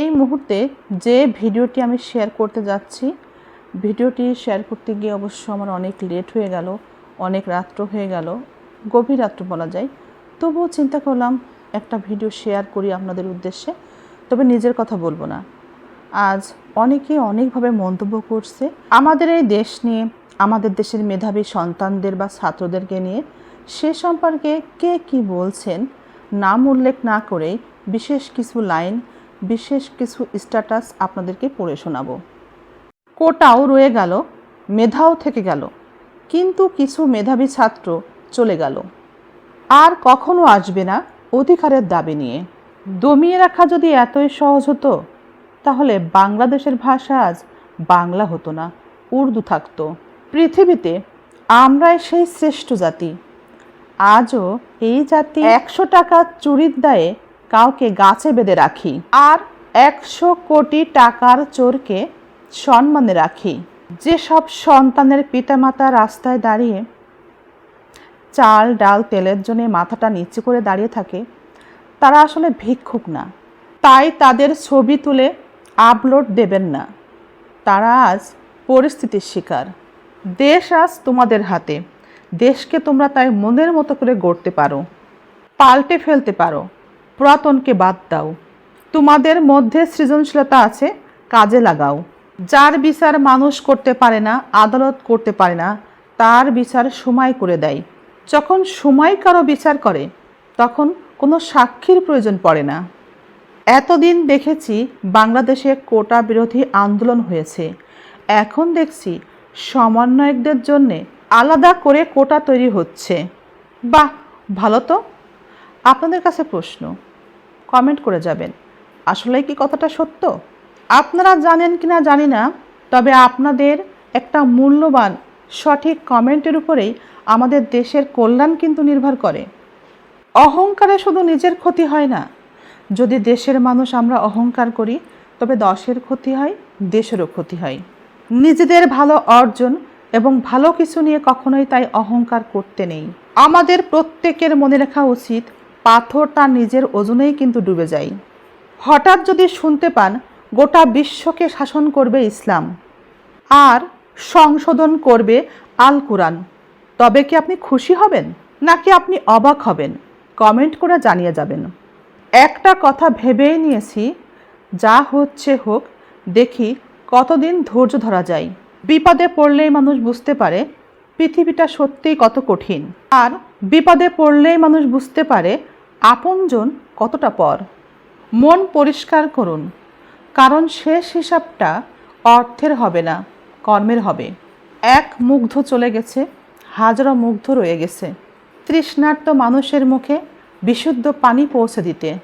এই মুহূর্তে যে ভিডিওটি আমি শেয়ার করতে যাচ্ছি, ভিডিওটি শেয়ার করতে গিয়ে অবশ্য আমার অনেক লেট হয়ে গেল, অনেক রাত্র হয়ে গেল, গভীর রাত্র বলা যায়। তবুও চিন্তা করলাম একটা ভিডিও শেয়ার করি আপনাদের উদ্দেশ্যে, তবে নিজের কথা বলব না। আজ অনেকে অনেকভাবে মন্তব্য করছে, আমাদের এই দেশ নিয়ে, আমাদের দেশের মেধাবী সন্তানদের বা ছাত্রদেরকে নিয়ে, সে সম্পর্কে কে কি বলছেন, নাম উল্লেখ না করে বিশেষ কিছু লাইন বিশেষ কিছু স্ট্যাটাস আপনাদেরকে পড়ে শোনাবো। কোটাও রয়ে গেল, মেধাও থেকে গেল, কিন্তু কিছু মেধাবী ছাত্র চলে গেল। আর কখনো আসবে না অধিকারের দাবি নিয়ে। দমিয়ে রাখা যদি এতই সহজ হতো, তাহলে বাংলাদেশের ভাষা আজ বাংলা হতো না, উর্দু থাকতো। পৃথিবীতে আমরাই সেই শ্রেষ্ঠ জাতি। আজও এই জাতি একশো টাকা চুরির দায়ে কাউকে গাছে বেঁধে রাখি। আর একশো কোটি টাকার চোরকে সম্মানে রাখি। যেসব সন্তানের পিতামাতা রাস্তায় দাঁড়িয়ে চাল, ডাল, তেলের জন্য মাথাটা নিচু করে দাঁড়িয়ে থাকে, তারা আসলে ভিক্ষুক না। তাই তাদের ছবি তুলে আপলোড দেবেন না। তারা আজ পরিস্থিতির শিকার। দেশ আজ তোমাদের হাতে। দেশকে তোমরা তাই মনের মতো করে গড়তে পারো। পাল্টে ফেলতে পারো। পুরাতনকে বাদ দাও। তোমাদের মধ্যে সৃজনশীলতা আছে, কাজে লাগাও। যার বিচার মানুষ করতে পারে না, আদালত করতে পারে না, তার বিচার সময় করে দেয়। যখন সময় কারও বিচার করে, তখন কোনো সাক্ষীর প্রয়োজন পড়ে না। এতদিন দেখেছি বাংলাদেশে কোটা বিরোধী আন্দোলন হয়েছে। এখন দেখছি সমন্বয়কদের জন্যে আলাদা করে কোটা তৈরি হচ্ছে। বাহ, ভালো তো। আপনাদের কাছে প্রশ্ন কমেন্ট করে যাবেন। আসলে কি কথাটা সত্য? আপনারা জানেন কি না জানি না, তবে আপনাদের একটা মূল্যবান সঠিক কমেন্টের উপরেই আমাদের দেশের কল্যাণ কিন্তু নির্ভর করে। অহংকারে শুধু নিজের ক্ষতি হয় না। যদি দেশের মানুষ আমরা অহংকার করি, তবে দশের ক্ষতি হয়, দেশেরও ক্ষতি হয়। নিজেদের ভালো অর্জন এবং ভালো কিছু নিয়ে কখনোই তাই অহংকার করতে নেই। আমাদের প্রত্যেকের মনে রাখা উচিত পাথর তার নিজের ওজনেই কিন্তু ডুবে যায়। হঠাৎ যদি শুনতে পান, গোটা বিশ্বকে শাসন করবে ইসলাম। আর সংশোধন করবে আল কোরআন। তবে কি আপনি খুশি হবেন, নাকি আপনি অবাক হবেন? কমেন্ট করে জানিয়ে যাবেন। একটা কথা ভেবেই নিয়েছি, যা হচ্ছে হোক, দেখি কতদিন ধৈর্য ধরা যায়। বিপদে পড়লেই মানুষ বুঝতে পারে, পৃথিবীটা সত্যিই কত কঠিন। আর বিপদে পড়লেই মানুষ বুঝতে পারে আপনজন কতটা পর? মন পরিষ্কার করুন, কারণ শেষ হিসাবটা অর্থের হবে না, কর্মের হবে। এক মুগ্ধ চলে গেছে, হাজারো মুগ্ধ রয়ে গেছে। তৃষ্ণার্ত মানুষের মুখে বিশুদ্ধ পানি পৌঁছে দিতে।